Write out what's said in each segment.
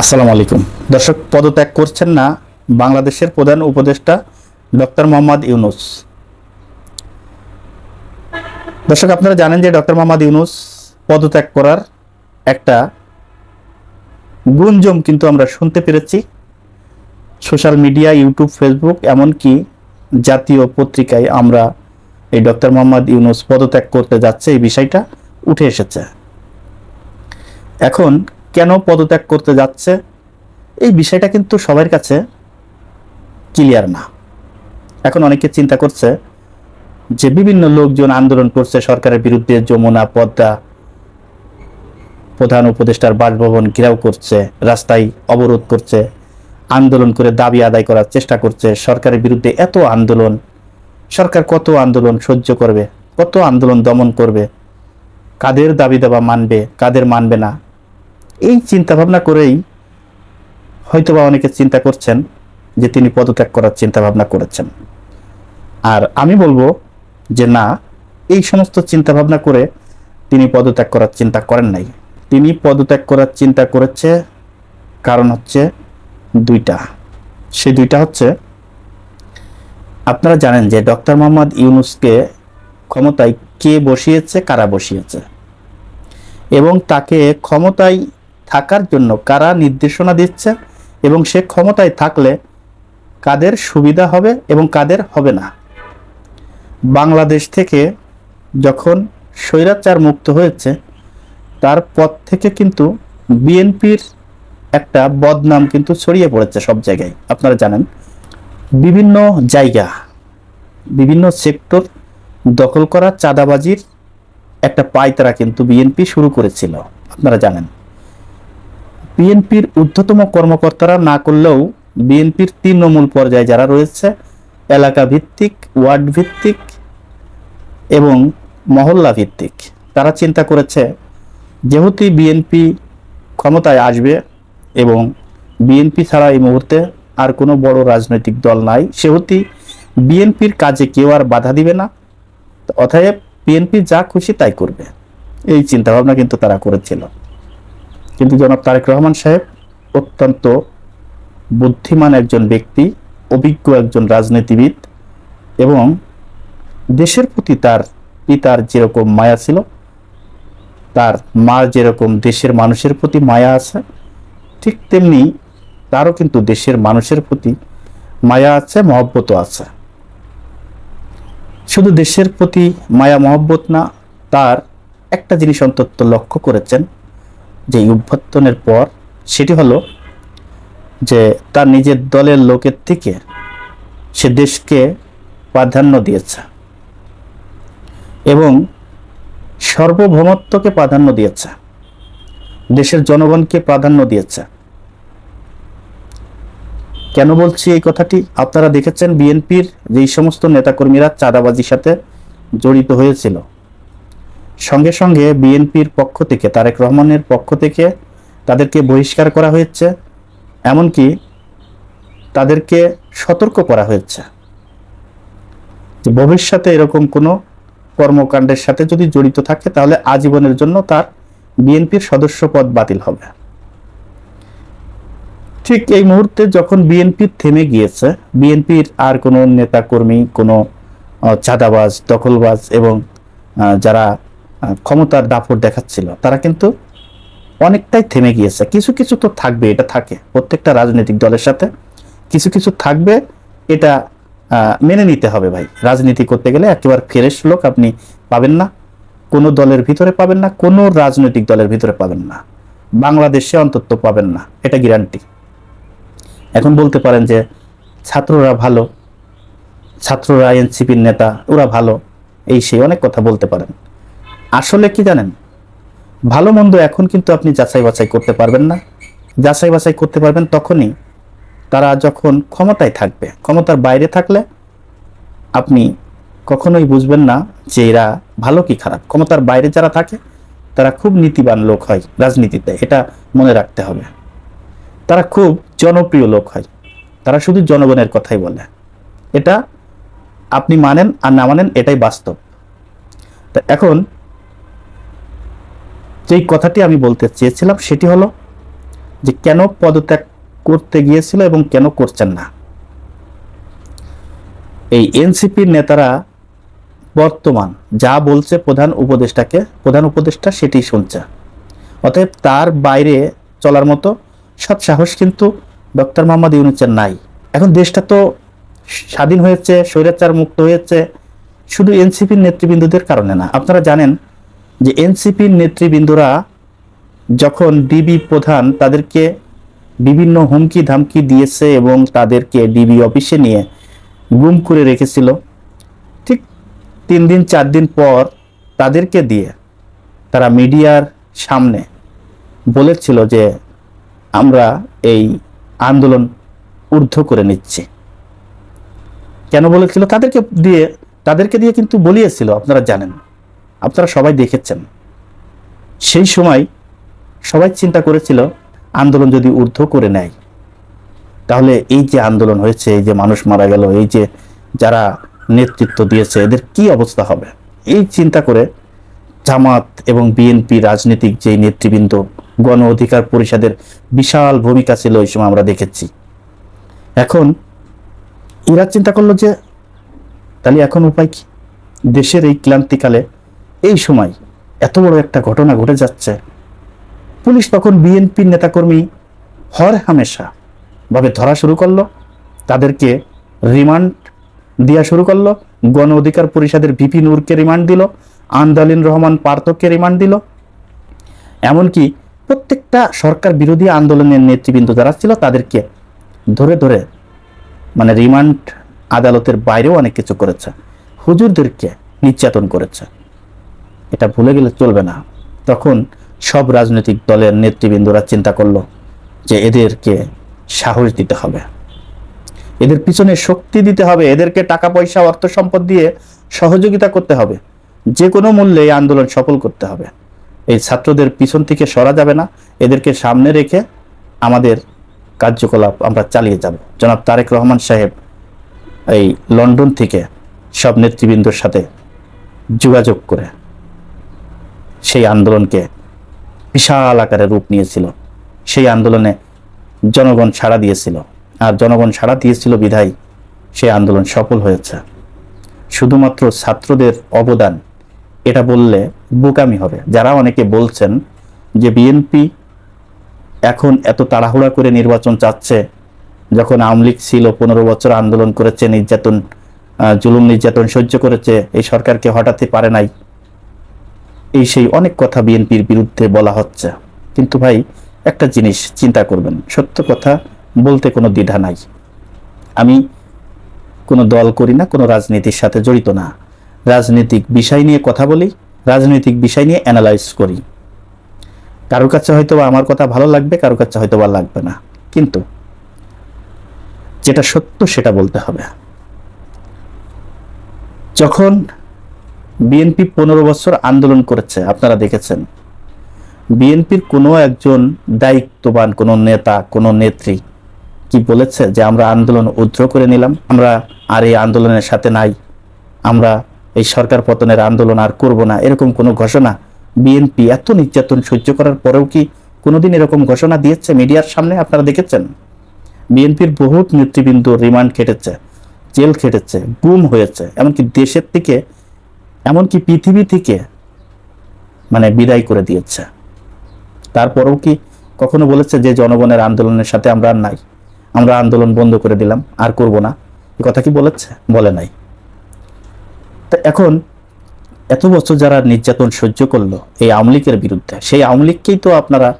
আসসালামু আলাইকুম। দর্শক, পদত্যাগ করছেন না বাংলাদেশের প্রধান উপদেষ্টা ডক্টর মোহাম্মদ ইউনুস। দর্শক, আপনারা জানেন যে ডক্টর মোহাম্মদ ইউনুস পদত্যাগ করার একটা গুঞ্জম কিন্তু আমরা শুনতে পেরেছি। সোশ্যাল মিডিয়া, ইউটিউব, ফেসবুক, এমনকি জাতীয় পত্রিকায় আমরা এই ডক্টর মোহাম্মদ ইউনুস পদত্যাগ করতে যাচ্ছে, এই বিষয়টা উঠে এসেছে। এখন কেন পদত্যাগ করতে যাচ্ছে? এই বিষয়টা কিন্তু সবার কাছে ক্লিয়ার না। এখন অনেকে চিন্তা করছে যে বিভিন্ন লোকজন আন্দোলন করছে সরকারের বিরুদ্ধে, যমুনা, পদ্মা, প্রধান উপদেষ্টার বাসভবন ঘেরাও করছে, রাস্তায় অবরোধ করছে, আন্দোলন করে দাবি আদায় করার চেষ্টা করছে, সরকারের বিরুদ্ধে এত আন্দোলন, সরকার কত আন্দোলন সহ্য করবে, কত আন্দোলন দমন করবে, কাদের দাবি দাবা মানবে, কাদের মানবে না এই চিন্তা ভাবনা করেই হয়তোবা অনেকে চিন্তা করছেন যে তিনি পদত্যাগ করার চিন্তা ভাবনা করেছেন। আর আমি বলব যে না, এই সমস্ত চিন্তা ভাবনা করে তিনি পদত্যাগ করার চিন্তা করেন নাই। তিনি পদত্যাগ করার চিন্তা করেছে, কারণ হচ্ছে দুইটা। সেই দুইটা হচ্ছে, আপনারা জানেন যে ডক্টর মোহাম্মদ ইউনুসকে ক্ষমতায় কে বসিয়েছে, কারা বসিয়েছে? এবং তাকে ক্ষমতায় থাকার জন্য কারা নির্দেশনা দিচ্ছে এবং সে ক্ষমতায় থাকলে কাদের সুবিধা হবে এবং কাদের হবে না? বাংলাদেশ থেকে যখন স্বৈরাচার মুক্ত হয়েছে, তার তারপর থেকে কিন্তু বিএনপির একটা বদনাম কিন্তু ছড়িয়ে পড়েছে সব জায়গায়। আপনারা জানেন, বিভিন্ন জায়গা, বিভিন্ন সেক্টর দখল করা চাঁদাবাজির একটা পায়তারা কিন্তু বিএনপি শুরু করেছিল। আপনারা জানেন বিএনপির ঊর্ধ্বতম কর্মকর্তারা না করলেও বিএনপির তৃণমূল পর্যায়ে যারা রয়েছে এলাকা ভিত্তিক ওয়ার্ড ভিত্তিক এবং মহল্লা ভিত্তিক তারা চিন্তা করেছে যেহেতু বিএনপি ক্ষমতায় আসবে এবং বিএনপি ছাড়া এই মুহূর্তে আর কোনো বড় রাজনৈতিক দল নাই, সেহেতু বিএনপির কাজে কেউ আর বাধা দিবে না। অতএব বিএনপি যা খুশি তাই করবে। এই চিন্তাভাবনা কিন্তু তারা করেছিল। কিন্তু জনাব তারেক রহমান সাহেব অত্যন্ত বুদ্ধিমান একজন ব্যক্তি, অভিজ্ঞ একজন রাজনীতিবিদ এবং দেশের প্রতি তার পিতার যেরকম মায়া ছিল, তার মা যেরকম দেশের মানুষের প্রতি মায়া আছে, ঠিক তেমনি তারও কিন্তু দেশের মানুষের প্রতি মায়া আছে, মহব্বতও আছে। শুধু দেশের প্রতি মায়া, মহব্বত না, তার একটা জিনিস অন্তত লক্ষ্য করেছেন যে অভ্যর্থনের পর, সেটি হলো যে তার নিজের দলের লোকের থেকে সে দেশকে প্রাধান্য দিয়েছে এবং সার্বভৌমত্বকে প্রাধান্য দিয়েছে, দেশের জনগণকে প্রাধান্য দিয়েছে। কেন বলছি এই কথাটি? আপনারা দেখেছেন বিএনপির যেই সমস্ত নেতাকর্মীরা চাঁদাবাজির সাথে জড়িত হয়েছিল সঙ্গে সঙ্গে বিএনপির পক্ষ থেকে, তারেক রহমানের পক্ষ থেকে তাদেরকে বহিষ্কার করা হয়েছে, এমনকি তাদেরকে সতর্ক করা হয়েছে। যে ভবিষ্যতে এরকম কোনো কর্মকাণ্ডের সাথে যদি জড়িত থাকে, তাহলে আজীবনের জন্য তার বিএনপির সদস্য পদ বাতিল হবে। ঠিক এই মুহূর্তে যখন বিএনপি থেমে গিয়েছে, বিএনপির আর কোনো নেতাকর্মী, কোনো চাঁদাবাজ, দখলবাজ এবং যারা ক্ষমতার দাপট দেখাচ্ছিল। তারা কিন্তু অনেকটাই থেমে গিয়েছে। কিছু কিছু তো থাকবে, এটা থাকে। প্রত্যেকটা রাজনৈতিক দলের সাথে কিছু কিছু থাকবে, এটা মেনে নিতে হবে ভাই। রাজনীতি করতে গেলে একেবারে ফ্রেশ লোক আপনি পাবেন না। কোনো দলের ভিতরে পাবেন না, কোনো রাজনৈতিক দলের ভিতরে পাবেন না। বাংলাদেশে অন্তত পাবেন না, এটা গ্যারান্টি এখন বলতে পারেন যে ছাত্ররা ভালো, ছাত্ররা এনসিপির নেতা, ওরা ভালো, এই সেই অনেক কথা বলতে পারেন। আসলে কি জানেন? ভালো মন্দ এখন কিন্তু আপনি যাচাই বাছাই করতে পারবেন না। যাচাই বাছাই করতে পারবেন তখনই তারা যখন ক্ষমতায় থাকবে, ক্ষমতার বাইরে থাকলে আপনি কখনোই বুঝবেন না যে এরা ভালো কি খারাপ। ক্ষমতার বাইরে যারা থাকে, তারা খুব নীতিবান লোক হয় রাজনীতিতে, এটা মনে রাখতে হবে। তারা খুব জনপ্রিয় লোক হয়, তারা শুধু জনগণের কথাই বলে। এটা আপনি মানেন আর না মানেন, এটাই বাস্তব। তা এখন যেই কথাটি আমি বলতে চেয়েছিলাম সেটি হলো যে কেন পদত্যাগ করতে গিয়েছিল এবং কেন করছেন না। এই এনসিপির নেতারা বর্তমান যা বলছে প্রধান উপদেষ্টাকে, প্রধান উপদেষ্টা সেটি শুনছে। অতএব তার বাইরে চলার মতো সৎ সাহস কিন্তু ডক্টর মোহাম্মদ ইউনুসের নাই। এখন দেশটা তো স্বাধীন হয়েছে, স্বৈরাচার মুক্ত হয়েছে, শুধু এনসিপির নেতৃবৃন্দদের কারণে না। আপনারা জানেন যে এনসিপির নেতৃবৃন্দরা যখন ডিবি প্রধান তাদেরকে বিভিন্ন হুমকি ধামকি দিয়েছে এবং তাদেরকে ডিবি অফিসে নিয়ে গুম করে রেখেছিল, ঠিক তিন দিন, চার দিন পর তাদেরকে দিয়ে তারা মিডিয়ার সামনে বলেছিল যে আমরা এই আন্দোলন ঊর্ধ্ব করে নিচ্ছি। কেন বলেছিল? তাদেরকে দিয়ে তাদেরকে দিয়ে কিন্তু বলিয়েছিল, আপনারা জানেন। আপনারা সবাই দেখেছেন। সেই সময় সবাই চিন্তা করেছিল, আন্দোলন যদি ঊর্ধ্ব করে নেয়, তাহলে এই যে আন্দোলন হয়েছে, এই যে মানুষ মারা গেল, এই যে যারা নেতৃত্ব দিয়েছে, এদের কি অবস্থা হবে? এই চিন্তা করে জামাত এবং বিএনপি রাজনৈতিক যে নেতৃবৃন্দ, গণ অধিকার পরিষদের বিশাল ভূমিকা ছিল ওই সময় আমরা দেখেছি। এখন এরা চিন্তা করল যে, তাহলে এখন উপায় কি? দেশের এই ক্লান্তিকালে এই সময় এত বড় একটা ঘটনা ঘটে যাচ্ছে। পুলিশ তখন বিএনপির নেতাকর্মী হর হামেশা ভাবে ধরা শুরু করল, তাদেরকে রিমান্ড দেওয়া শুরু করল, গণ অধিকার পরিষদের ভিপি নূরকে রিমান্ড দিল, আন্দালিন রহমান পার্থককে রিমান্ড দিল। এমনকি প্রত্যেকটা সরকার বিরোধী আন্দোলনের নেতৃবৃন্দ যারা ছিল, তাদেরকে ধরে ধরে মানে রিমান্ড আদালতের বাইরেও অনেক কিছু করেছে। হুজুরদেরকে নির্যাতন করেছে। এটা ভুলে গেলে চলবে না। তখন সব রাজনৈতিক দলের নেতৃবৃন্দরা চিন্তা করল যে এদেরকে সাহস দিতে হবে। এদের পিছনে শক্তি দিতে হবে, এদেরকে টাকা, পয়সা, অর্থ সম্পদ দিয়ে সহযোগিতা করতে হবে। যে কোনো মূল্যে এই আন্দোলন সফল করতে হবে। এই ছাত্রদের পিছন থেকে সরা যাবে না। এদেরকে সামনে রেখে আমাদের কার্যকলাপ আমরা চালিয়ে যাব। জনাব তারেক রহমান সাহেব এই লন্ডন থেকে সব নেতৃবৃন্দর সাথে যোগাযোগ করে। সেই আন্দোলনকে বিশাল আকারে রূপ নিয়েছিল। সেই আন্দোলনে জনগণ সাড়া দিয়েছিল। আর জনগণ সাড়া দিয়েছিল বিধায় সেই আন্দোলন সফল হয়েছে। শুধুমাত্র ছাত্রদের অবদান, এটা বললে বোকামি হবে। যারা অনেকে বলছেন যে বিএনপি এখন এত তাড়াহুড়া করে নির্বাচন চাচ্ছে, যখন আওয়ামী লীগ ছিল পনেরো বছর আন্দোলন করেছে, নির্যাতন জুলুম নির্যাতন সহ্য করেছে, এই সরকারকে হটাতে পারে নাই। এই সেই অনেক কথা বিএনপির বিরুদ্ধে বলা হচ্ছে। কিন্তু ভাই, একটা জিনিস চিন্তা করবেন, সত্য কথা বলতে কোনো দ্বিধা নাই। আমি কোনো দল করি না, কোনো রাজনীতির সাথে জড়িত না। রাজনৈতিক বিষয় নিয়ে কথা বলি, রাজনৈতিক বিষয় নিয়ে অ্যানালাইজ করি। কারোর কাছে হয়তো আমার কথা ভালো লাগবে কারোর কাছে হয়তো বা লাগবে না। কিন্তু যেটা সত্য সেটা বলতে হবে। যখন বিএনপি পনেরো বছর আন্দোলন করেছে, আপনারা দেখেছেন। বিএনপির কোনো একজন দায়িত্ববান, কোনো নেতা, কোনো নেত্রী কি বলেছে যে, আমরা আন্দোলন উদ্র করে নিলাম, আমরা আর এই আন্দোলনের সাথে নাই, আমরা এই সরকার পতনের আন্দোলন আর করব না। এরকম কোনো ঘোষণা বিএনপি এত নির্যাতন সহ্য করার পরেও কি কোনোদিন এরকম ঘোষণা দিয়েছে মিডিয়ার সামনে, আপনারা দেখেছেন? বিএনপির বহুত নেতৃবৃন্দ রিমান্ড খেটেছে, জেল খেটেছে, গুম হয়েছে, এমনকি দেশের থেকে এমনকি পৃথিবী থেকে মানে বিদায় করে দিয়েছে। তারপরেও কি কখনো বলেছে যে জনগণের আন্দোলনের সাথে আমরা আর নাই? আমরা আন্দোলন বন্ধ করে দিলাম, আর করব না। এ কথা কি বলেছে? বলে নাই। তা এখন এত বছর যারা নির্যাতন সহ্য করল এই আওয়ামী লীগের বিরুদ্ধে, সেই আওয়ামী লীগকেই তো আপনারা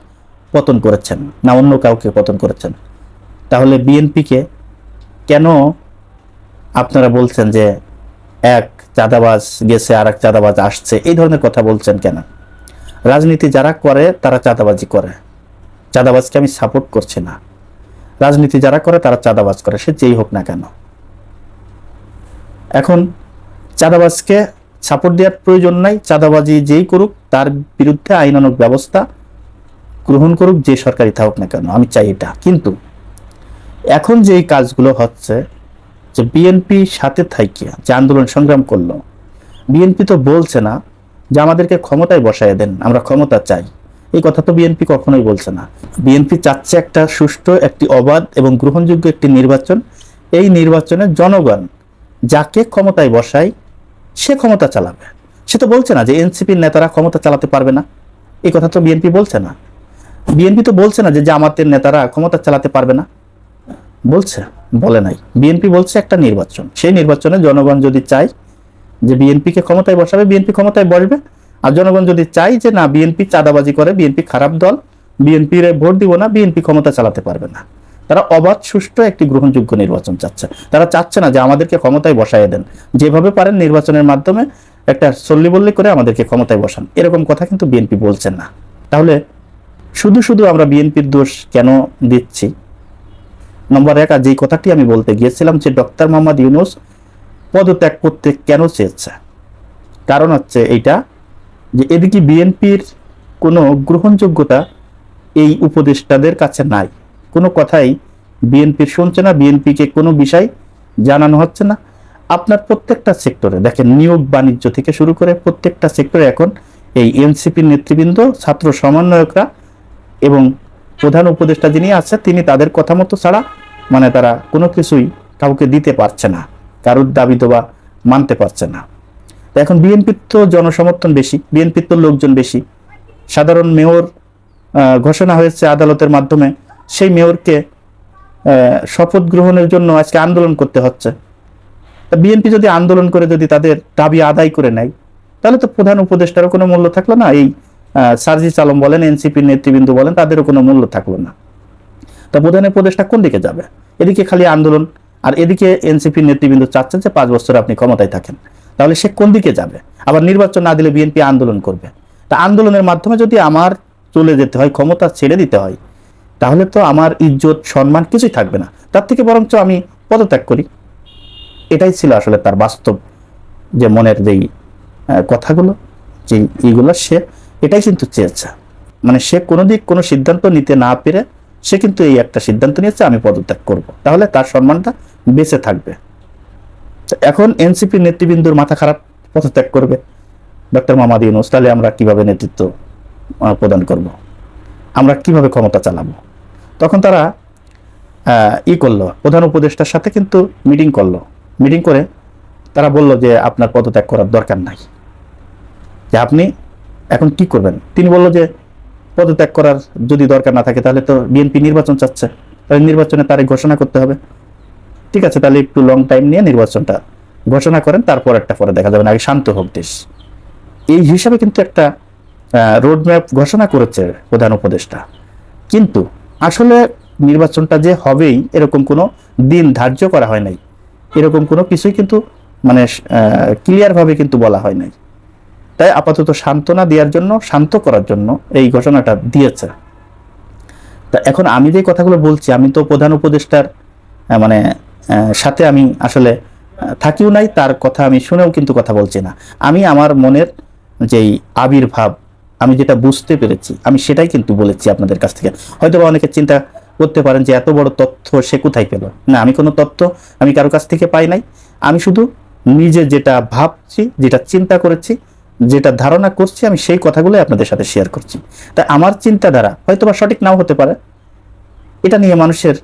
পতন করেছেন, না অন্য কাউকে পতন করেছেন। তাহলে বিএনপিকে কেন আপনারা বলছেন যে এক চাঁদাবাজ গেছে আর এক চাঁদাবাজ আসছে। এই ধরনের কথা বলছেন কেন? রাজনীতি যারা করে, তারা চাঁদাবাজি করে। চাঁদাবাজকে আমি সাপোর্ট করছি না। রাজনীতি যারা করে, তারা চাঁদাবাজ করে, সে যেই হোক না কেন। এখন চাঁদাবাজকে সাপোর্ট দেওয়ার প্রয়োজন নাই, চাঁদাবাজি যেই করুক, তার বিরুদ্ধে আইনানুক ব্যবস্থা গ্রহণ করুক, যে সরকারি থাকুক না কেন, আমি চাই এটা। কিন্তু এখন যে এই কাজগুলো হচ্ছে যে বিএনপি সাথে থাইকিয়া যে আন্দোলন সংগ্রাম করল বিএনপি তো বলছে না যে আমাদেরকে ক্ষমতায় বসায় দেন, আমরা ক্ষমতা চাই। এই কথা তো বিএনপি কখনোই বলছে না। বিএনপি চাচ্ছে একটা সুষ্ঠু, একটি অবাধ এবং গ্রহণযোগ্য একটি নির্বাচন। এই নির্বাচনে জনগণ যাকে ক্ষমতায় বসায়, সে ক্ষমতা চালাবে। সে তো বলছে না যে এনসিপির নেতারা ক্ষমতা চালাতে পারবে না। এই কথা তো বিএনপি বলছে না। বিএনপি তো বলছে না যে জামাতের নেতারা ক্ষমতা চালাতে পারবে না। বলছে, বলে নাই। বিএনপি বলছে একটা নির্বাচন। সেই নির্বাচনে জনগণ যদি চায় যে বিএনপিকে ক্ষমতায় বসাবে, বিএনপি ক্ষমতায় বসবে। আর জনগণ যদি চাই যে না, বিএনপি চাঁদাবাজি করে, বিএনপি খারাপ দল, বিএনপির ভোট দিব না, বিএনপি ক্ষমতা চালাতে পারবে না। তারা অবাধ, সুষ্ঠু একটি গ্রহণযোগ্য নির্বাচন চাচ্ছে। তারা চাচ্ছে না যে আমাদেরকে ক্ষমতায় বসায় দেন। যেভাবে পারেন নির্বাচনের মাধ্যমে একটা সল্লি বল্লি করে আমাদেরকে ক্ষমতায় বসান। এরকম কথা কিন্তু বিএনপি বলছেন না। তাহলে শুধু শুধু আমরা বিএনপির দোষ কেন দিচ্ছি? নম্বর এক, আর যেই কথাটি আমি বলতে গিয়েছিলাম যে ডক্টর মোহাম্মদ ইউনুস পদত্যাগ করতে কেন চেয়েছে? কারণ হচ্ছে এইটা যে এদিকে বিএনপির কোনো গ্রহণযোগ্যতা এই উপদেষ্টাদের কাছে নাই। কোনো কথাই বিএনপির শুনছে না, বিএনপিকে কোনো বিষয় জানানো হচ্ছে না। আপনার প্রত্যেকটা সেক্টরে, দেখেন নিয়োগ বাণিজ্য থেকে শুরু করে প্রত্যেকটা সেক্টরে এখন এই এনসিপির নেতৃবৃন্দ, ছাত্র সমন্বয়করা এবং প্রধান উপদেষ্টা যিনি আছে, তিনি তাদের কথা মতো ছাড়া মানে তারা কোনো কিছুই কাউকে দিতে পারছে না, কারোর দাবি দেওয়া মানতে পারছে না। এখন বিএনপির তো জনসমর্থন বেশি, বিএনপির তো লোকজন বেশি। সাধারণ মেয়র ঘোষণা হয়েছে আদালতের মাধ্যমে, সেই মেয়রকে শপথ গ্রহণের জন্য আজকে আন্দোলন করতে হচ্ছে। বিএনপি যদি আন্দোলন করে যদি তাদের দাবি আদায় করে নেয়, তাহলে তো প্রধান উপদেষ্টারও কোনো মূল্য থাকল না। এই সার্জিস আলম বলেন, এনসিপির নেতৃবৃন্দ বলেন, তাদেরও কোনো মূল্য থাকল না। তা প্রধান উপদেষ্টা কোন দিকে যাবে? এদিকে খালি আন্দোলন আর এদিকে এনসিপির নেতৃবৃন্দ চাচ্ছেন যে পাঁচ বছর আপনি ক্ষমতায় থাকেন। তাহলে সে কোন দিকে যাবে? আবার নির্বাচন না দিলে বিএনপি আন্দোলন করবে। তা আন্দোলনের মাধ্যমে যদি আমার চলে যেতে হয়, ক্ষমতা ছেড়ে দিতে হয়, তাহলে তো আমার ইজ্জত, সম্মান কিছুই থাকবে না। তার থেকে বরঞ্চ আমি পদত্যাগ করি। এটাই ছিল আসলে তার বাস্তব যে মনের যেই কথাগুলো যে এইগুলো সে, এটাই কিন্তু চেয়েছে। মানে সে কোনো দিক কোনো সিদ্ধান্ত নিতে না পেরে সে কিন্তু এই একটা সিদ্ধান্ত নিয়েছে, আমি পদত্যাগ করব। তাহলে তার সম্মানটা বেঁচে থাকবে। এখন এনসিপি নেতৃবৃন্দুর মাথা খারাপ, পদত্যাগ করবে। ডক্টর মোহাম্মদ ইউনুস, তাহলে আমরা কীভাবে নেতৃত্ব প্রদান করব? আমরা কীভাবে ক্ষমতা চালাবো? তখন তারা ই করল, প্রধান উপদেষ্টার সাথে কিন্তু মিটিং করল। মিটিং করে তারা বলল যে, আপনার পদত্যাগ করার দরকার নাই। যে আপনি এখন কি করবেন? তিনি বলল যে পদত্যাগ করার যদি দরকার না থাকে, তাহলে তো বিএনপি নির্বাচন চাচ্ছে। তাহলে নির্বাচনে তারিখ ঘোষণা করতে হবে। ঠিক আছে, তাহলে একটু লং টাইম নিয়ে নির্বাচনটা ঘোষণা করেন, তারপর একটা পরে দেখা যাবে না আগে শান্ত হোক দেশ। এই হিসাবে কিন্তু একটা রোড ম্যাপ ঘোষণা করেছে প্রধান উপদেষ্টা। কিন্তু আসলে নির্বাচনটা যে হবেই, এরকম কোনো দিন ধার্য করা হয় নাই। এরকম কোনো কিছুই কিন্তু মানে ক্লিয়ারভাবে কিন্তু বলা হয় নাই। তাই আপাতত সান্ত্বনা দেওয়ার জন্য, শান্ত করার জন্য এই ঘোষণাটা দিয়েছে। তা এখন আমি যে কথাগুলো বলছি, আমি তো প্রধান উপদেষ্টার মানে সাথে আমি আসলে থাকিও নাই, তার কথা আমি শুনেও কিন্তু কথা বলছি না। আমি আমার মনের যেই আবির্ভাব, আমি যেটা বুঝতে পেরেছি, আমি সেটাই কিন্তু বলেছি আপনাদের কাছ থেকে। হয়তো বা অনেকে চিন্তা করতে পারেন যে, এত বড় তথ্য সে কোথায় পেল? না, আমি কোনো তথ্য আমি কারও কাছ থেকে পাই নাই। আমি শুধু নিজে যেটা ভাবছি, যেটা চিন্তা করেছি যেটা ধারণা করছি, আমি সেই কথাগুলো আপনাদের সাথে শেয়ার করছি। তাই আমার চিন্তাধারা হয়তো বা সঠিক নাও হতে পারে। এটা নিয়ে মানুষের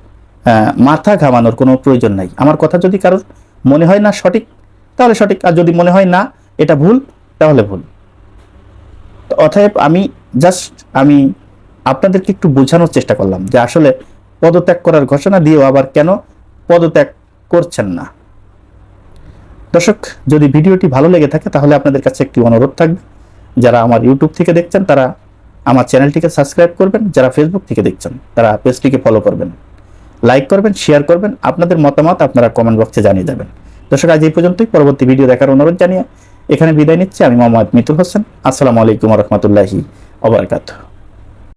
মাথা ঘামানোর কোনো প্রয়োজন নাই। আমার কথা যদি কারোর মনে হয় না সঠিক, তাহলে সঠিক। আর যদি মনে হয় না, এটা ভুল, তাহলে ভুল। অতএব আমি জাস্ট আমি আপনাদেরকে একটু বোঝানোর চেষ্টা করলাম যে আসলে পদত্যাগ করার ঘোষণা দিয়েও আবার কেন পদত্যাগ করছেন না। দর্শক, যদি ভিডিওটি ভালো লেগে থাকে, তাহলে আপনাদের কাছে একটি অনুরোধ থাকবে। যারা আমার ইউটিউব থেকে দেখছেন, তারা আমার চ্যানেলটিকে সাবস্ক্রাইব করবেন। যারা ফেসবুক থেকে দেখছেন, তারা পেজটিকে ফলো করবেন। লাইক করবেন শেয়ার করবেন, আপনাদের মতামত আপনারা কমেন্ট বক্সে জানিয়ে যাবেন দর্শক, আজ এই পর্যন্তই। পরবর্তী ভিডিও দেখার অনুরোধ জানিয়ে এখানে বিদায় নিচ্ছি। আমি মোহাম্মদ মিতুল হোসেন। আসসালামু আলাইকুম রহমতুল্লাহি ওবরাকাতুহ